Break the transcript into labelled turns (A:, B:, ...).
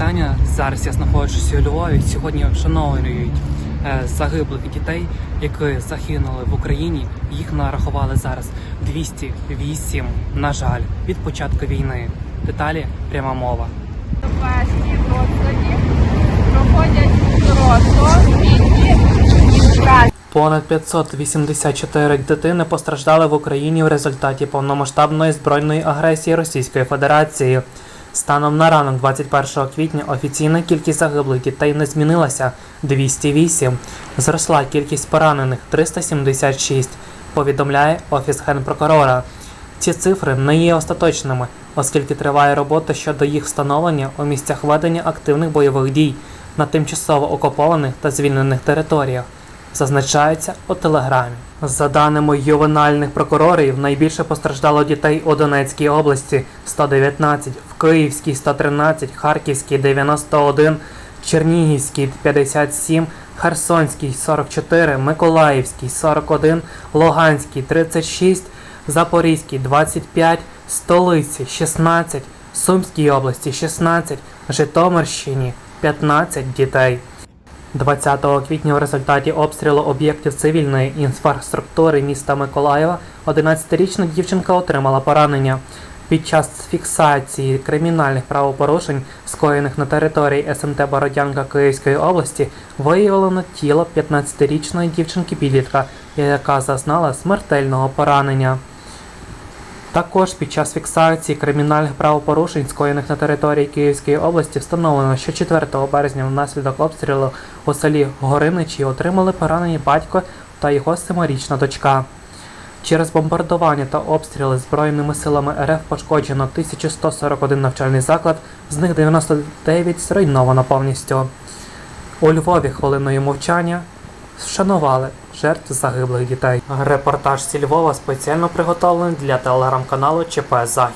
A: вітання. Зараз я знаходжуся у Львові. Сьогодні вшановують е, загиблих дітей, які загинули в Україні. Їх нарахували зараз 208, на жаль, від початку війни. Деталі пряма мова.
B: Домашні розкладі проходять доросло, літні і праці.
A: Понад 584 дитини постраждали в Україні в результаті повномасштабної збройної агресії Російської Федерації. Станом на ранок 21 квітня офіційна кількість загиблих дітей не змінилася 208. Зросла кількість поранених 376, повідомляє Офіс Генпрокурора. Ці цифри не є остаточними, оскільки триває робота щодо їх встановлення у місцях ведення активних бойових дій на тимчасово окупованих та звільнених територіях зазначається у телеграмі. За даними ювенальних прокурорів, найбільше постраждало дітей у Донецькій області 119, в Київській 113, Харківській 91, Чернігівській 57, Херсонській 44, Миколаївській 41, Луганській 36, Запорізькій 25, Столиці 16, Сумській області 16, Житомирщині 15 дітей. 20 квітня в результаті обстрілу об'єктів цивільної інфраструктури міста Миколаєва 11-річна дівчинка отримала поранення. Під час фіксації кримінальних правопорушень, скоєних на території СМТ Бородянка Київської області, виявлено тіло 15-річної дівчинки підлітка, яка зазнала смертельного поранення. Також під час фіксації кримінальних правопорушень, скоєних на території Київської області, встановлено, що 4 березня внаслідок обстрілу у селі Гориничі отримали поранені батько та його семирічна дочка. Через бомбардування та обстріли Збройними силами РФ пошкоджено 1141 навчальний заклад, з них 99 зруйновано повністю. У Львові хвилиною мовчання вшанували жертв загиблих дітей. Репортаж зі Львова спеціально приготовлений для телеграм-каналу ЧП Захід.